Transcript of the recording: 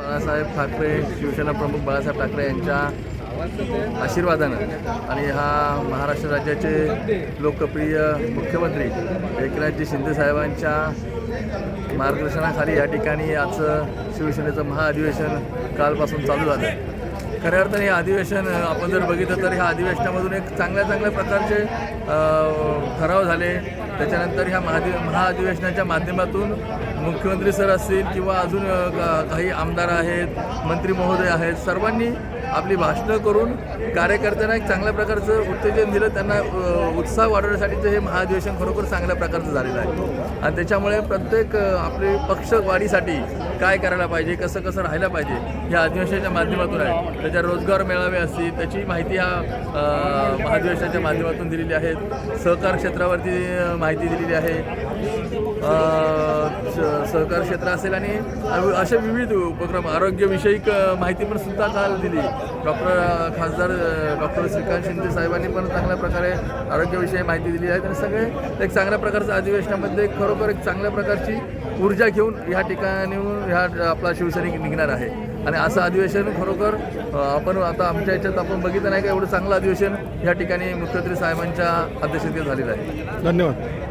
बाळासाहेब ठाकरे शिवसेना प्रमुख बाळासाहेब ठाकरे यांच्या आशीर्वादानं आणि हा महाराष्ट्र राज्याचे लोकप्रिय मुख्यमंत्री एकनाथजी शिंदे साहेबांच्या मार्गदर्शनाखाली या ठिकाणी आजचं शिवसेनेचं महाअधिवेशन कालपासून चालू झालं आहे. खऱ्या अर्थाने हे अधिवेशन आपण जर बघितलं तर ह्या अधिवेशनामधून एक चांगल्या चांगल्या प्रकारचे ठराव झाले. त्याच्यानंतर ह्या महाधि महाअधिवेशनाच्या माध्यमातून मुख्यमंत्री सर असतील किंवा अजून काही आमदार आहेत मंत्री महोदय आहेत सर्वांनी आपली भाषणं करून कार्यकर्त्यांना एक चांगल्या प्रकारचं उत्तेजन दिलं. त्यांना उत्साह वाढवण्यासाठीचं हे महाअधिवेशन खरोखर चांगल्या प्रकारचं झालेलं आहे. आणि त्याच्यामुळे प्रत्येक आपले आपले पक्षवाढीसाठी काय करायला पाहिजे कसं कसं राहायला पाहिजे ह्या अधिवेशनाच्या माध्यमातून आहे. त्याच्या रोजगार मेळावे असतील त्याची माहिती ह्या महाधिवेशनाच्या माध्यमातून दिलेली आहे सहकार क्षेत्रावरती माहिती माहिती दिलेली आहे. सहकार क्षेत्र असेल आणि असे विविध उपक्रम आरोग्यविषयक माहिती पण सुद्धा काल दिली. डॉक्टर खासदार डॉक्टर श्रीकांत शिंदे साहेबांनी पण चांगल्या प्रकारे आरोग्यविषयी माहिती दिली आहे. आणि सगळे एक चांगल्या प्रकारचं अधिवेशनामध्ये खरोखर एक चांगल्या प्रकारची ऊर्जा घेऊन ह्या ठिकाणी ह्या आपला शिवसैनिक निघणार आहे. आणि असं अधिवेशन खरोखर आपण आता आमच्या याच्यात आपण बघितलं नाही का एवढं चांगलं अधिवेशन ह्या ठिकाणी मुख्यमंत्री साहेबांच्या अध्यक्षतेत झालेलं आहे धन्यवाद.